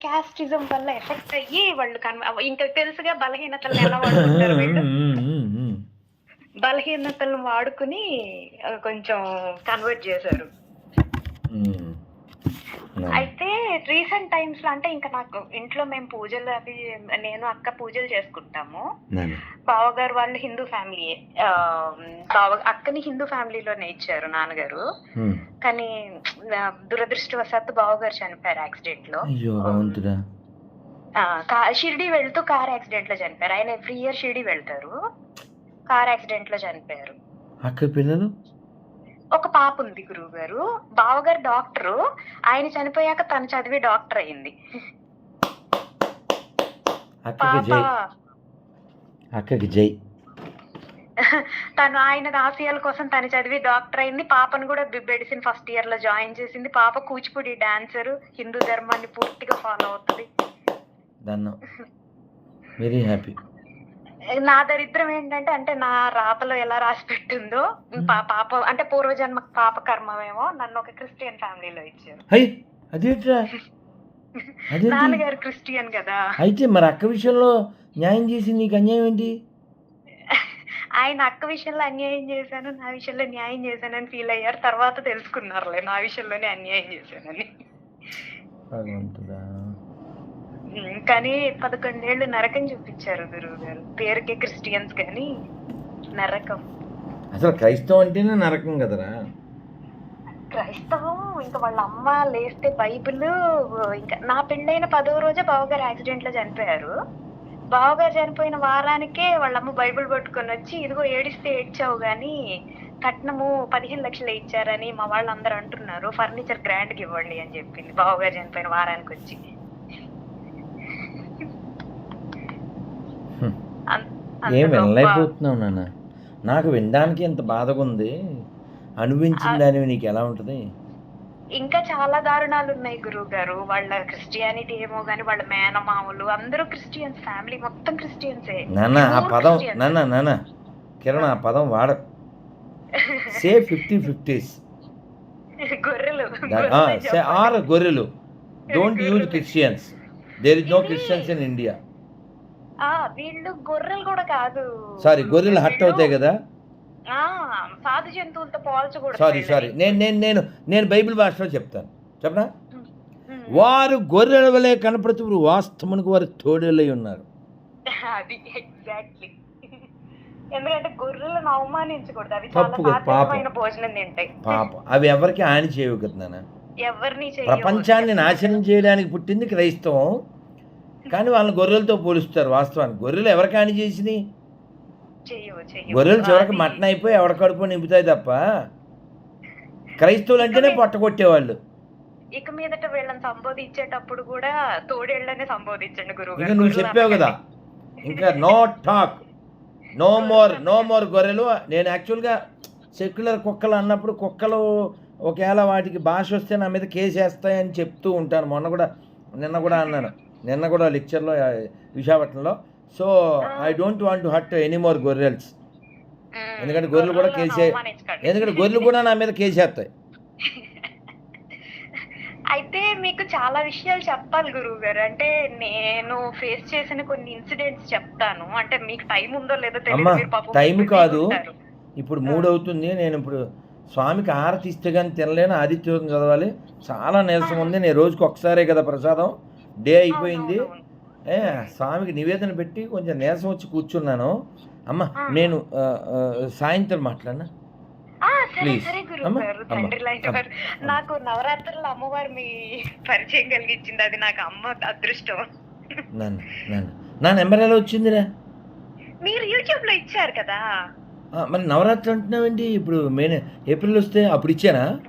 Casteism వల్ల effect అయ్యి వాళ్ళు కన్ ఇంకా తెలుసుగా బలహీనతలను ఎలా వాడుకుంటారు వీళ్ళు? బలహీనతలను వాడుకుని కొంచెం కన్వర్ట్ చేశారు. రీసెంట్ టైమ్స్లో అంటే ఇంకా నాకు ఇంట్లో మేము పూజలు అవి నేను అక్క పూజలు చేసుకుంటాము. బావగారు వాళ్ళు హిందూ ఫ్యామిలీ బావ అక్కని హిందూ ఫ్యామిలీలోనే ఇచ్చారు నాన్నగారు. కానీ దురదృష్టవశాత్తు బావగారు చనిపోయారు యాక్సిడెంట్లో షిరిడి వెళ్తూ కార్ యాక్సిడెంట్లో చనిపోయారు. ఆయన ఎవ్రీ ఇయర్ షిరిడి వెళ్తారు. కార్ యాక్సిడెంట్లో చనిపోయారు. అక్క పిల్లలు? ఒక పాప ఉంది గురువు గారు బావగారు డాక్టరు. ఆయన చనిపోయాక తను చదివి డాక్టర్ అయింది. అక్కకి జై. తను ఆయన ఆశయాల కోసం తను చదివి డాక్టర్ అయింది. పాపను కూడా మెడిసిన్ ఫస్ట్ ఇయర్లో జాయిన్ చేసింది. పాప కూచిపూడి డాన్సర్. హిందూ ధర్మాన్ని పూర్తిగా ఫాలో అవుతుంది. వెరీ హ్యాపీ నా దరిద్రం ఏంటంటే అంటే నా రాతలో ఎలా రాసి పెట్టిందో పాప అంటే పూర్వజన్మ పాప కర్మమేమో నన్ను ఒక క్రిస్టియన్ ఫ్యామిలీలో ఇచ్చారు. అదేంట్రా? నాన్నగారు క్రిస్టియన్ కదా. అయితే మరి అక్క విషయంలో న్యాయం చేసి నీకు అన్యాయం ఏంటి? ఆయన అక్క విషయంలో అన్యాయం చేశాను నా విషయంలో న్యాయం చేశానని ఫీల్ అయ్యారు తర్వాత తెలుసుకున్నారులే నా విషయంలోనే అన్యాయం చేశానని. భగవంతుడా? కానీ పదకొండేళ్ళు నరకం చూపించారు గురువు గారు. పేరుకే క్రిస్టియన్స్ కానీ నరకం. అసలు క్రైస్తవం అంటేనే నరకం కదరా? క్రైస్తవం ఇంకా వాళ్ళ అమ్మ లేస్తే బైబిల్ ఇంకా నా పెళ్ళైన పదో రోజే బావగారు యాక్సిడెంట్లో చనిపోయారు. బావగారు చనిపోయిన వారానికే వాళ్ళ అమ్మ బైబిల్ పట్టుకొని వచ్చి ఇదిగో ఏడిస్తే ఏడ్చావు గాని కట్నము పదిహేను లక్షలు ఇచ్చారని మా వాళ్ళు అందరూ అంటున్నారు. ఫర్నిచర్ గ్రాండ్కి ఇవ్వండి అని చెప్పింది బావగారు చనిపోయిన వారానికి వచ్చి హ్మ్. అన్- అంత ఏం వినలేకపోతున్నావు నాన్న. నాకు వినడానికి ఎంత బాధగా ఉంది అనిపించిన దానివి నీకు ఎలా ఉంటుంది? ఇంకా చాలా దారుణాలు ఉన్నాయి గురువు గారు వాళ్ళ క్రిస్టియానిటీ ఏమో గాని వాళ్ళ మేనమామలు అందరూ క్రిస్టియన్స్. ఫ్యామిలీ మొత్తం క్రిస్టియన్సే. నాన్న ఆ పదం. నాన్న నాన్న. కిరణ్ ఆ పదం వాడ. Say fifty fifties. గొర్రెలు ఆర్ గొర్రెలు. Don't use Christians there is no Christians in India వీళ్ళు గొర్రెలు కూడా కాదు. సారీ గొర్రెలు హట్ అవుతాయి కదా? ఆ, సాధు జంతువులతో పోల్చకూడదు సారీ. సారీ. నేను నేను నేను నేను బైబిల్ భాషలో చెప్తాను. చెప్పనా? వారు గొర్రెల వలె కనపడుతూ వాస్తవానికి వారు తోడేలై ఉన్నారు. అది ఎగ్జాక్ట్లీ. ఎందుకంటే గొర్రెలను అవమానించకూడదు. అవి చాలా తప్పు భోజనం తింటాయి. పాప. అవి ఎవరికి హాని చేయవు కదా నాన్న. ఎవరిని చేయవు. ప్రపంచాన్ని నాశనం చేయడానికి పుట్టింది క్రైస్తవం. కానీ వాళ్ళని గొర్రెలతో పోలుస్తారు వాస్తవానికి. గొర్రెలు ఎవరికి హాని చేసినాయి గొర్రెలు చివరికి మటన్ అయిపోయి ఎవడ కడుపు నింపుతాయి తప్ప. క్రైస్తవులు అంటేనే పొట్ట కొట్టేవాళ్ళు ఇక మీదట వీళ్ళని సంబోధించేటప్పుడు కూడా తోడేళ్ళనే సంబోధించండి గురువు ఇంకా నువ్వు చెప్పావు కదా. ఇంకా no talk no more no more గొర్రెలు. నేను యాక్చువల్గా సెక్యులర్ కుక్కలు అన్నప్పుడు కుక్కలు ఒకవేళ వాటికి భాష వస్తే నా మీద కేసు వేస్తాయని చెప్తూ ఉంటాను. మొన్న కూడా నిన్న కూడా అన్నాను. నిన్న కూడా లెక్చర్లో విశాఖపట్నంలో. So I don't want to hurt any more గొర్రెల్స్. ఎందుకంటే గొర్రెలు కూడా కేసే ఎందుకంటే గొర్రెలు కూడా నా మీద కేసు వేస్తాయి అయితే మీకు చాలా విషయాలు చెప్పాలి గురువు గారు అంటే నేను ఫేస్ చేసిన కొన్ని ఇన్సిడెంట్స్ చెప్తాను. అంటే మీకు టైం ఉందో లేదో తెలియదు. busy కాదు. ఇప్పుడు మూడు అవుతుంది. నేను ఇప్పుడు స్వామికి హారతి ఇస్తే కానీ తినలేను. ఆదిత్యం చదవాలి. చాలా నీరసం ఉంది. నేను రోజుకి ఒకసారే కదా ప్రసాదం. డే అయిపోయింది. ఏ స్వామికి నివేదన పెట్టి కొంచెం నీరసం వచ్చి కూర్చున్నాను. అమ్మ. నేను సాయంత్రం మాట్లాడినా? నాకు నవరాత్రులు అమ్మవారు మీ పరిచయం కలిగించింది. అది నాకు అమ్మ అదృష్టం. నా నెంబర్ ఎలా వచ్చిందిరా? మీరు యూట్యూబ్లో ఇచ్చారు కదా. మరి నవరాత్రి అంటున్నావేంటి? ఇప్పుడు మే ఏప్రిల్ వస్తే అప్పుడు ఇచ్చానా?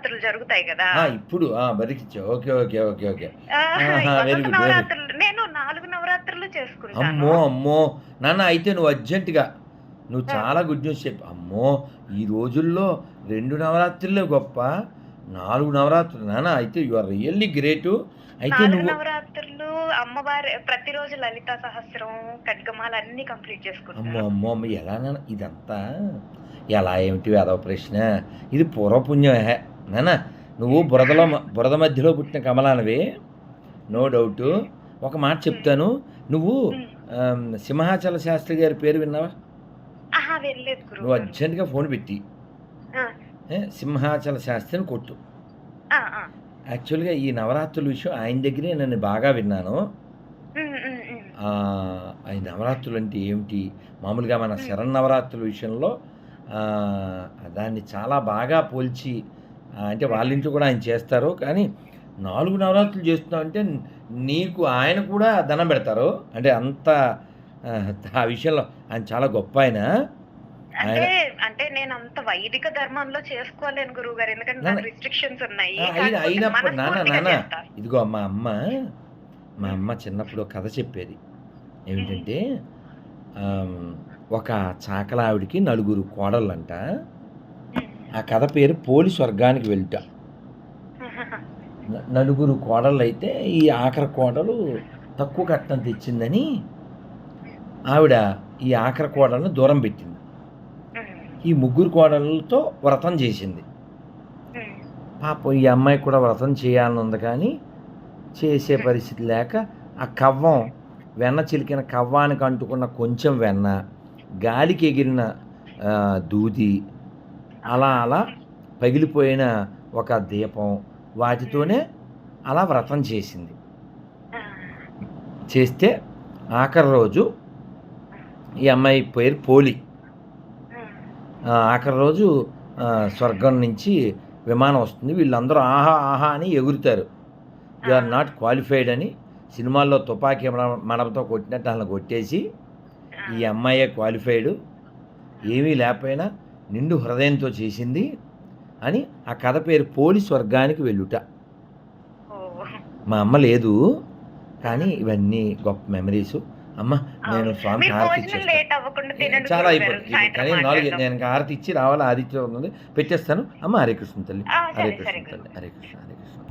నవరాత్రులు జరుగుతాయి కదా. ఆ, ఇప్పుడు బతికిచ్చా. Okay okay okay okay. నవరాత్రులు నేను నాలుగు నవరాత్రులు చేసుకుంటాను. అమ్మో అమ్మో. నాన్న అయితే నువ్వు అర్జెంటుగా నువ్వు చాలా గుడ్ న్యూస్ చెప్పు. అమ్మో ఈ రోజుల్లో రెండు నవరాత్రులే గొప్ప నాలుగు నవరాత్రులు. నాన్న అయితే యు ఆర్ రియల్లీ గ్రేటు అయితే నువ్వు నవరాత్రులు అమ్మవారి ప్రతిరోజు లలిత సహస్రం ఖడ్గమాలు అన్ని కంప్లీట్ అమ్మో చేసుకుంటాను. అమ్మో అమ్మ ఎలా ఇదంతా? ఎలా ఏమిటి అదవ ప్రశ్న? ఇది పూర్వపుణ్యం నాన్న నువ్వు బురదలో బురద మధ్యలో పుట్టిన కమలానవి. నో డౌట్ ఒక మాట చెప్తాను. నువ్వు. ఆమ్, సింహాచల శాస్త్రి గారి పేరు విన్నావా? నువ్వు అర్జెంటుగా ఫోన్ పెట్టి. సింహాచల శాస్త్రిని కొట్టు. యాక్చువల్గా ఈ నవరాత్రుల విషయం ఆయన దగ్గరే నన్ను బాగా విన్నాను. ఆ నవరాత్రులు అంటే ఏమిటి? మామూలుగా మన శరన్నవరాత్రుల విషయంలో ఆ, దాన్ని చాలా బాగా పోల్చి అంటే వాళ్ళ ఇంట్లో కూడా ఆయన చేస్తారు. కానీ నాలుగు నవరాత్రులు చేస్తున్నావు అంటే నీకు ఆయన కూడా దండం పెడతారు. అంటే అంత ఆ, విషయంలో ఆయన చాలా గొప్ప ఆయన. అంటే అంటే నేను అంత వైదిక ధర్మంలో చేసుకోలేను గురువు గారు ఎందుకంటే నాకు రిస్ట్రిక్షన్స్ ఉన్నాయి. అయినప్పుడు నాన్న నాన్న. ఇదిగో మా అమ్మ మా అమ్మ చిన్నప్పుడు కథ చెప్పేది. ఏమిటంటే ఒక చాకల ఆవిడికి నలుగురు కోడళ్ళంట. ఆ కథ పేరు పోలి స్వర్గానికి వెళ్తా. న- నలుగురు కోడళ్ళు అయితే ఈ ఆఖరి కోడలు తక్కువ కట్నం తెచ్చిందని ఆవిడ ఈ ఆఖరి కోడలను దూరం పెట్టింది. ఈ ముగ్గురు కోడళ్ళతో వ్రతం చేసింది. పాపం ఈ అమ్మాయి కూడా వ్రతం చేయాలని ఉంది కానీ చేసే పరిస్థితి లేక ఆ కవ్వం వెన్న చిలికిన కవ్వానికి అంటుకున్న కొంచెం వెన్న గాలికి ఎగిరిన దూది అలా అలా పగిలిపోయిన ఒక దీపం వాటితోనే అలా వ్రతం చేసింది. చేస్తే ఆఖరి రోజు ఈ అమ్మాయి పేరు పోలి. ఆఖరి రోజు స్వర్గం నుంచి విమానం వస్తుంది. వీళ్ళందరూ ఆహా ఆహా అని ఎగురుతారు. యు ఆర్ నాట్ క్వాలిఫైడ్ అని సినిమాల్లో తుపాకీ మడ- మడపతో కొట్టినట్టు అలా కొట్టేసి ఈ అమ్మాయే క్వాలిఫైడ్. ఏమీ లేకపోయినా నిండు హృదయంతో చేసింది అని ఆ కథ పేరు పోలి స్వర్గానికి వెళ్ళుట. మా అమ్మ లేదు కానీ ఇవన్నీ గొప్ప మెమరీస్. అమ్మ నేను స్వామికి హారతి ఇచ్చేస్తాను చాలా సాయంత్రం కానీ నాలుగు. నేను హారతి ఇచ్చి రావాలి? ఆదిత్యం ఉంది. పెట్టేస్తాను. అమ్మ హరే కృష్ణ తల్లి. హరే కృష్ణ తల్లి. హరే కృష్ణ హరే కృష్ణ.